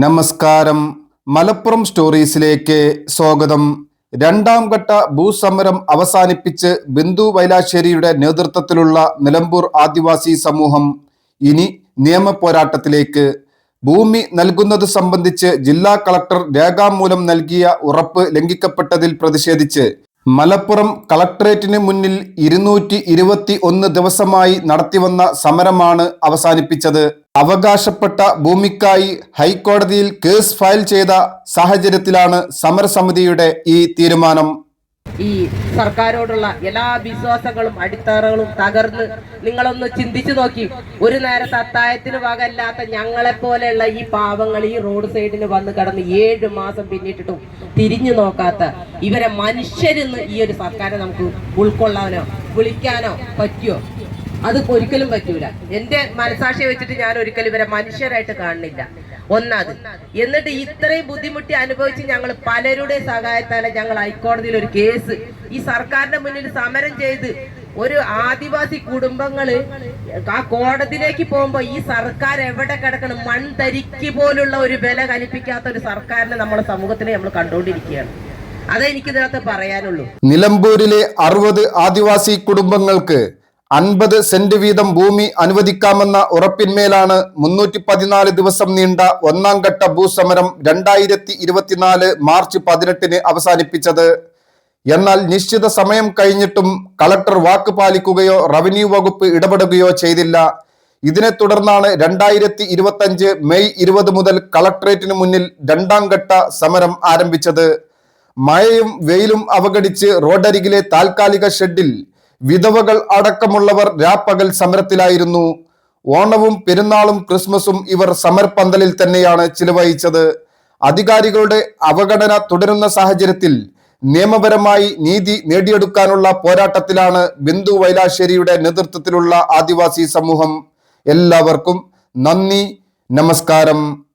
നമസ്കാരം. മലപ്പുറം സ്റ്റോറീസിലേക്ക് സ്വാഗതം. രണ്ടാം ഘട്ട ഭൂസമരം അവസാനിപ്പിച്ച് ബിന്ദു വൈലാശ്ശേരിയുടെ നേതൃത്വത്തിലുള്ള നിലമ്പൂർ ആദിവാസി സമൂഹം ഇനി നിയമ പോരാട്ടത്തിലേക്ക് ഭൂമി നൽകുന്നത് സംബന്ധിച്ച് ജില്ലാ കളക്ടർ രേഖാമൂലം നൽകിയ ഉറപ്പ് ലംഘിക്കപ്പെട്ടതിൽ പ്രതിഷേധിച്ച് മലപ്പുറം കളക്ടറേറ്റിന് മുന്നിൽ ഇരുന്നൂറ്റി ഇരുപത്തി ഒന്ന് ദിവസമായി നടത്തിവന്ന സമരമാണ് അവസാനിപ്പിച്ചത്. അവകാശപ്പെട്ട ഭൂമിക്കായി ഹൈക്കോടതിയിൽ കേസ് ഫയൽ ചെയ്ത സാഹചര്യത്തിലാണ് സമരസമിതിയുടെ ഈ തീരുമാനം. ഈ സർക്കാരോടുള്ള എല്ലാ വിശ്വാസങ്ങളും അടിത്തറകളും തകർന്ന് നിങ്ങളൊന്ന് ചിന്തിച്ചു നോക്കി. ഒരു നേരത്തെ അത്തായത്തിന് വകല്ലാത്ത ഞങ്ങളെ പോലെയുള്ള ഈ പാവങ്ങൾ ഈ റോഡ് സൈഡിൽ വന്ന് കടന്ന് ഏഴ് മാസം പിന്നിട്ടിട്ടും തിരിഞ്ഞു നോക്കാത്ത ഇവരെ മനുഷ്യരെന്ന് ഈ ഒരു സർക്കാരെ നമുക്ക് ഉൾക്കൊള്ളാനോ വിളിക്കാനോ പറ്റിയോ അത് ഒരിക്കലും പറ്റൂല. എന്റെ മനസാക്ഷിയെ വെച്ചിട്ട് ഞാൻ ഒരിക്കലും ഇവരെ മനുഷ്യരായിട്ട് കാണുന്നില്ല. ഒന്നത്. എന്നിട്ട് ഇത്രയും ബുദ്ധിമുട്ടി അനുഭവിച്ച് ഞങ്ങൾ പലരുടെ സഹായത്താലെ ഞങ്ങൾ ഹൈക്കോടതിയിൽ ഒരു കേസ് ഈ സർക്കാരിന്റെ മുന്നിൽ സമരം ചെയ്ത് ഒരു ആദിവാസി കുടുംബങ്ങൾ ആ കോടതിയിലേക്ക് പോകുമ്പോ ഈ സർക്കാർ എവിടെ കിടക്കണം? മൺതരിക്ക് പോലുള്ള ഒരു വില കനിപ്പിക്കാത്ത ഒരു സർക്കാരിനെ നമ്മുടെ സമൂഹത്തിൽ നമ്മൾ കണ്ടുകൊണ്ടിരിക്കുകയാണ്. അതേ എനിക്കിതിനകത്ത് പറയാനുള്ളൂ. നിലമ്പൂരിലെ അറുപത് ആദിവാസി കുടുംബങ്ങൾക്ക് അൻപത് സെന്റ് വീതം ഭൂമി അനുവദിക്കാമെന്ന ഉറപ്പിന്മേലാണ് മുന്നൂറ്റി പതിനാല് ദിവസം നീണ്ട ഒന്നാം ഘട്ട ഭൂസമരം രണ്ടായിരത്തി ഇരുപത്തിനാല് മാർച്ച് പതിനെട്ടിന് അവസാനിപ്പിച്ചത്. എന്നാൽ നിശ്ചിത സമയം കഴിഞ്ഞിട്ടും കളക്ടർ വാക്ക് പാലിക്കുകയോ റവന്യൂ വകുപ്പ് ഇടപെടുകയോ ചെയ്തില്ല. ഇതിനെ തുടർന്നാണ് രണ്ടായിരത്തി ഇരുപത്തഞ്ച് മെയ് ഇരുപത് മുതൽ കളക്ടറേറ്റിന് മുന്നിൽ രണ്ടാം ഘട്ട സമരം ആരംഭിച്ചത്. മഴയും വെയിലും അവഗണിച്ച് റോഡരികിലെ താൽക്കാലിക ഷെഡിൽ വിധവകൾ അടക്കമുള്ളവർ രാപ്പകൽ സമരത്തിലായിരുന്നു. ഓണവും പെരുന്നാളും ക്രിസ്മസും ഇവർ സമർപ്പന്തലിൽ തന്നെയാണ് ചിലവഴിച്ചത്. അധികാരികളുടെ അവഗണന തുടരുന്ന സാഹചര്യത്തിൽ നിയമപരമായി നീതി നേടിയെടുക്കാനുള്ള പോരാട്ടത്തിലാണ് ബിന്ദു വൈലാശ്ശേരിയുടെ നേതൃത്വത്തിലുള്ള ആദിവാസി സമൂഹം. എല്ലാവർക്കും നന്ദി നമസ്കാരം.